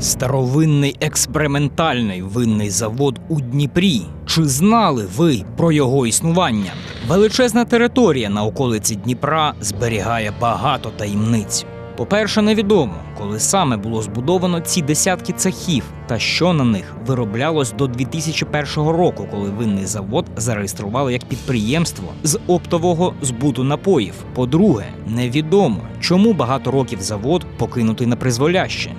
Старовинний експериментальний винний завод у Дніпрі. Чи знали ви про його існування? Величезна територія на околиці Дніпра зберігає багато таємниць. По-перше, невідомо, коли саме було збудовано ці десятки цехів та що на них вироблялось до 2001 року, коли винний завод зареєстрували як підприємство з оптового збуту напоїв. По-друге, невідомо, чому багато років завод покинутий на призволяще.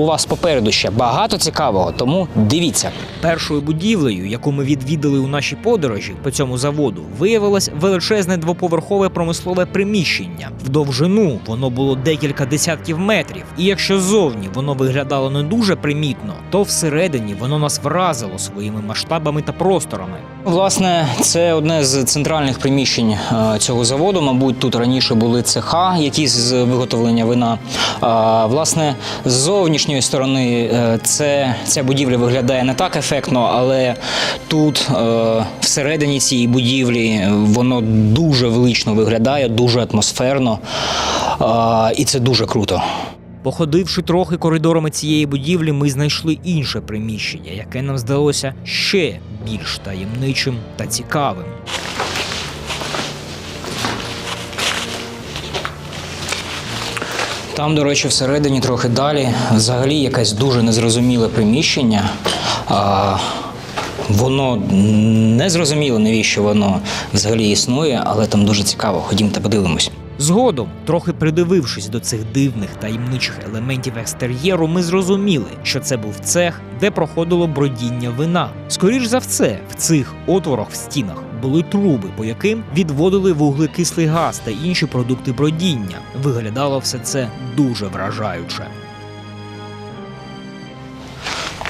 У вас попереду ще багато цікавого, тому дивіться. Першою будівлею, яку ми відвідали у нашій подорожі по цьому заводу, виявилось величезне двоповерхове промислове приміщення. В довжину воно було декілька десятків метрів, і якщо ззовні воно виглядало не дуже примітно, то всередині воно нас вразило своїми масштабами та просторами. Власне, це одне з центральних приміщень е, цього заводу. Мабуть, тут раніше були цеха, якісь з виготовлення вина. Власне, з зовнішньої сторони е, це, ця будівля виглядає не так ефектно, але тут е, всередині цієї будівлі воно дуже велично виглядає, дуже атмосферно, і це дуже круто. Походивши трохи коридорами цієї будівлі, ми знайшли інше приміщення, яке нам здалося ще більш таємничим та цікавим. Там, до речі, всередині трохи далі взагалі якесь дуже незрозуміле приміщення. А, воно не зрозуміло, навіщо воно взагалі існує, але там дуже цікаво. Ходімте, подивимось. Згодом, трохи придивившись до цих дивних таємничих елементів екстер'єру, ми зрозуміли, що це був цех, де проходило бродіння вина. Скоріш за все, в цих отворах в стінах були труби, по яким відводили вуглекислий газ та інші продукти бродіння. Виглядало все це дуже вражаюче.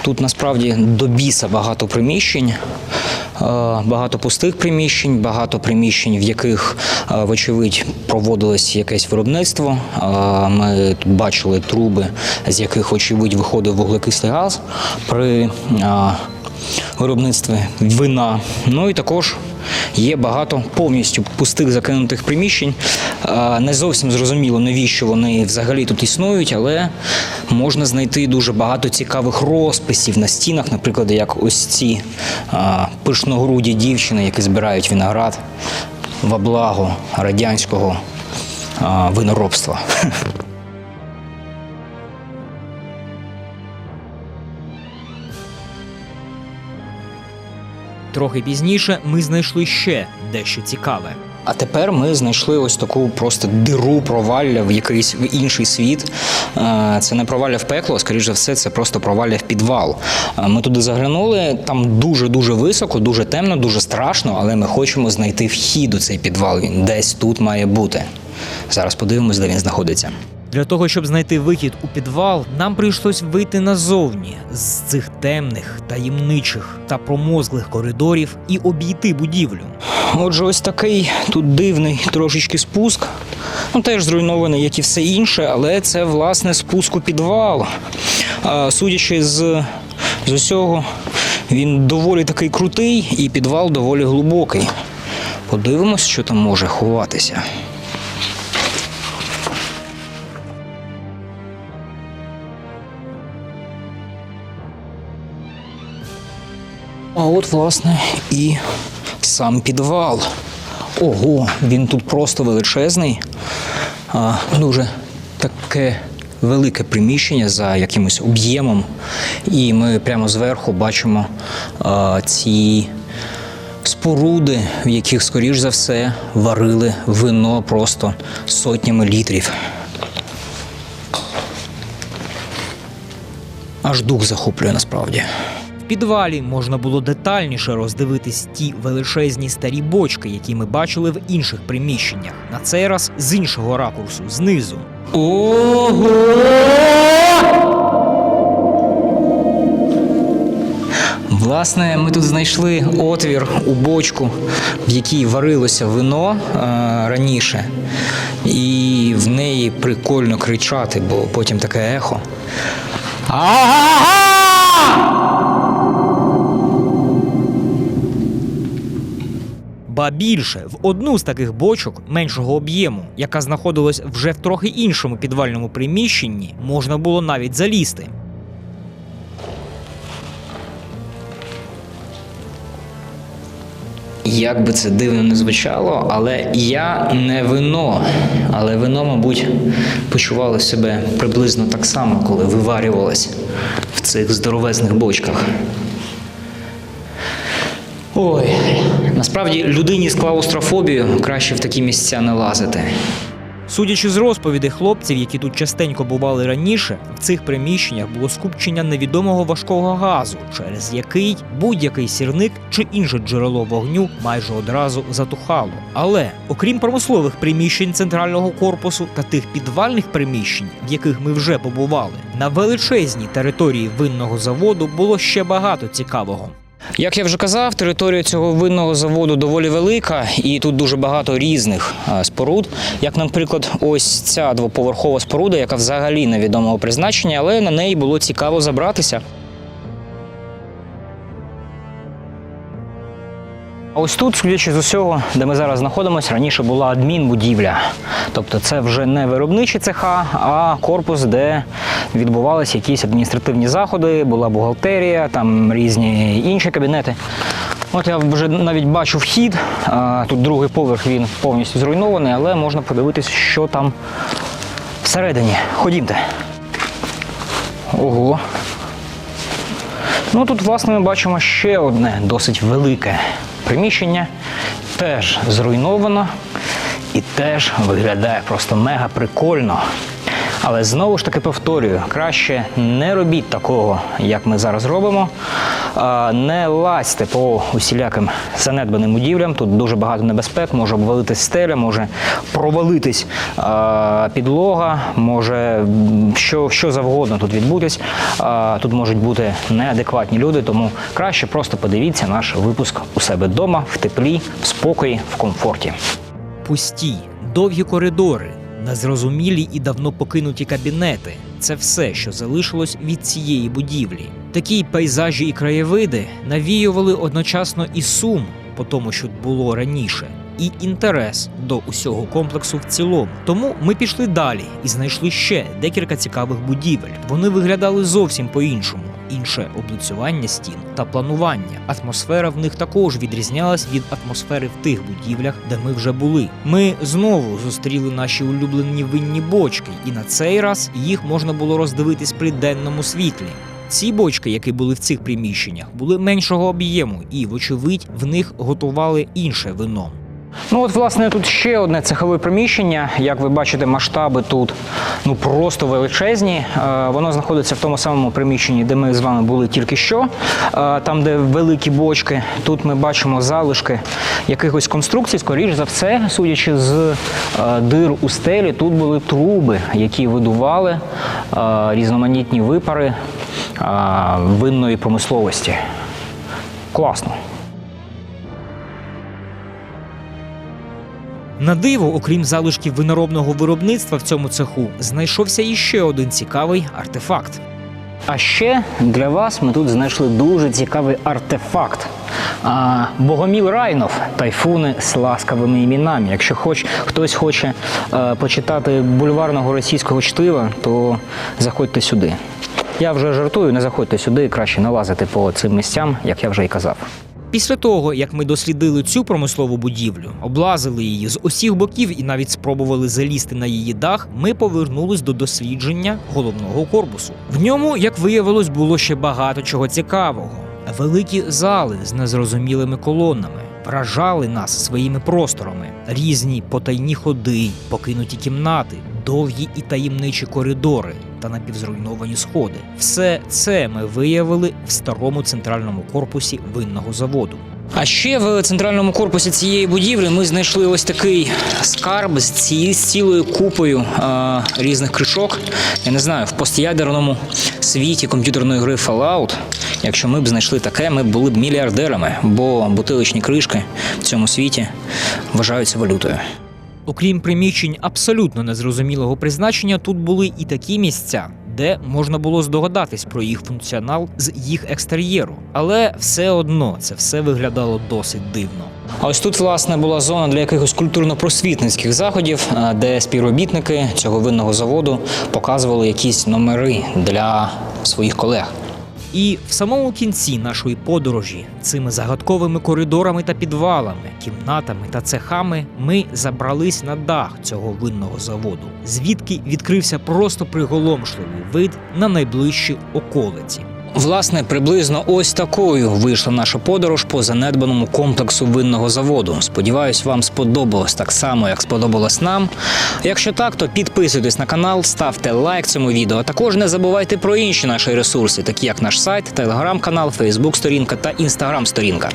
Тут насправді до біса багато приміщень, е, багато пустих приміщень, багато приміщень, в яких, е, вочевидь, проводилось якесь виробництво. Е, Ми тут бачили труби, з яких, очевидь, виходив вуглекислий газ при виробництві вина. Ну і також є багато повністю пустих закинутих приміщень. Не зовсім зрозуміло, навіщо вони взагалі тут існують, але можна знайти дуже багато цікавих розписів на стінах, наприклад, як ось ці пишногруді дівчини, які збирають виноград во благо радянського виноробства. Трохи пізніше ми знайшли ще дещо цікаве. А тепер ми знайшли ось таку просто диру провалля в якийсь в інший світ. Е, Це не провалля в пекло, а скоріш за все, це просто провалля в підвал. Е, Ми туди заглянули, там дуже дуже високо, дуже темно, дуже страшно, але ми хочемо знайти вхід у цей підвал. Він десь тут має бути. Зараз подивимось, де він знаходиться. Для того, щоб знайти вихід у підвал, нам прийшлось вийти назовні з цих темних, таємничих та промозглих коридорів і обійти будівлю. Отже, ось такий тут дивний трошечки спуск. Ну, теж зруйнований, як і все інше, але це власне спуск у підвал. А, судячи з, з усього, він доволі такий крутий і підвал доволі глибокий. Подивимось, що там може ховатися. А от, власне, і сам підвал. Ого, він тут просто величезний. А, дуже таке велике приміщення за якимось об'ємом. І ми прямо зверху бачимо а, ці споруди, в яких, скоріш за все, варили вино просто сотнями літрів. Аж дух захоплює насправді. Підвалі можна було детальніше роздивитись ті величезні старі бочки, які ми бачили в інших приміщеннях. На цей раз з іншого ракурсу, знизу. Ого! Власне, ми тут знайшли отвір у бочку, в якій варилося вино е, раніше, і в неї прикольно кричати, бо потім таке ехо. Ага! Ба більше в одну з таких бочок меншого об'єму, яка знаходилась вже в трохи іншому підвальному приміщенні, можна було навіть залізти. Як би це дивно не звучало, але я не вино. Але вино, мабуть, почувало себе приблизно так само, коли виварювалось в цих здоровезних бочках. Ой, насправді людині з клаустрофобією краще в такі місця не лазити. Судячи з розповідей хлопців, які тут частенько бували раніше, в цих приміщеннях було скупчення невідомого важкого газу, через який будь-який сірник чи інше джерело вогню майже одразу затухало. Але окрім промислових приміщень центрального корпусу та тих підвальних приміщень, в яких ми вже побували, на величезній території винного заводу було ще багато цікавого. Як я вже казав, територія цього винного заводу доволі велика, і тут дуже багато різних е, споруд. Як, наприклад, ось ця двоповерхова споруда, яка взагалі невідомого призначення, але на неї було цікаво забратися. Ось тут, судячи з усього, де ми зараз знаходимося, раніше була адмінбудівля. Тобто це вже не виробничі цеха, а корпус, де відбувалися якісь адміністративні заходи, була бухгалтерія, там різні інші кабінети. От я вже навіть бачу вхід. Тут другий поверх він повністю зруйнований, але можна подивитися, що там всередині. Ходімте. Ого. Ну тут, власне, ми бачимо ще одне досить велике приміщення, теж зруйновано і теж виглядає просто мега прикольно. Але знову ж таки повторюю, краще не робіть такого, як ми зараз робимо. Не лазьте по усіляким занедбаним будівлям. Тут дуже багато небезпек, може обвалитись стеля, може провалитись підлога, може що, що завгодно тут відбутись. Тут можуть бути неадекватні люди, тому краще просто подивіться наш випуск у себе вдома, в теплі, в спокої, в комфорті. Пусті, довгі коридори, незрозумілі і давно покинуті кабінети це все, що залишилось від цієї будівлі. Такі пейзажі і краєвиди навіювали одночасно і сум по тому, що було раніше, і інтерес до усього комплексу в цілому. Тому ми пішли далі і знайшли ще декілька цікавих будівель. Вони виглядали зовсім по-іншому. Інше облицювання стін та планування. Атмосфера в них також відрізнялась від атмосфери в тих будівлях, де ми вже були. Ми знову зустріли наші улюблені винні бочки, і на цей раз їх можна було роздивитись при денному світлі. Ці бочки, які були в цих приміщеннях, були меншого об'єму, і, вочевидь, в них готували інше вино. Ну от, власне, тут ще одне цехове приміщення. Як ви бачите, масштаби тут ну просто величезні. Е, Воно знаходиться в тому самому приміщенні, де ми з вами були тільки що. Е, Там, де великі бочки, тут ми бачимо залишки якихось конструкцій. Скоріш за все, судячи з е, дир у стелі, тут були труби, які видували е, різноманітні випари е, винної промисловості. Класно. На диво, окрім залишків виноробного виробництва в цьому цеху, знайшовся іще один цікавий артефакт. А ще для вас ми тут знайшли дуже цікавий артефакт. А, Богоміл Райнов, тайфуни з ласкавими іменами. Якщо хоч хтось хоче е, почитати бульварного російського чтива, то заходьте сюди. Я вже жартую, не заходьте сюди, краще не лазити по цим місцям, як я вже і казав. Після того, як ми дослідили цю промислову будівлю, облазили її з усіх боків і навіть спробували залізти на її дах, ми повернулись до дослідження головного корпусу. В ньому, як виявилось, було ще багато чого цікавого. Великі зали з незрозумілими колонами вражали нас своїми просторами, різні потайні ходи, покинуті кімнати, довгі і таємничі коридори та напівзруйновані сходи. Все це ми виявили в старому центральному корпусі винного заводу. А ще в центральному корпусі цієї будівлі ми знайшли ось такий скарб з цілою купою е, різних кришок. Я не знаю, в постядерному світі комп'ютерної гри Fallout. Якщо ми б знайшли таке, ми б були б мільярдерами, бо бутиличні кришки в цьому світі вважаються валютою. Окрім приміщень абсолютно незрозумілого призначення, тут були і такі місця, де можна було здогадатись про їх функціонал з їх екстер'єру. Але все одно це все виглядало досить дивно. А ось тут, власне, була зона для якихось культурно-просвітницьких заходів, е, де співробітники цього винного заводу показували якісь номери для своїх колег. І в самому кінці нашої подорожі цими загадковими коридорами та підвалами, кімнатами та цехами ми забрались на дах цього винного заводу, звідки відкрився просто приголомшливий вид на найближчі околиці. Власне, приблизно ось такою вийшла наша подорож по занедбаному комплексу винного заводу. Сподіваюсь, вам сподобалось так само, як сподобалось нам. Якщо так, то підписуйтесь на канал, ставте лайк цьому відео. А також не забувайте про інші наші ресурси, такі як наш сайт, телеграм-канал, Фейсбук-сторінка та інстаграм-сторінка.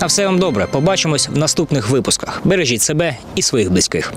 На все вам добре. Побачимось в наступних випусках. Бережіть себе і своїх близьких.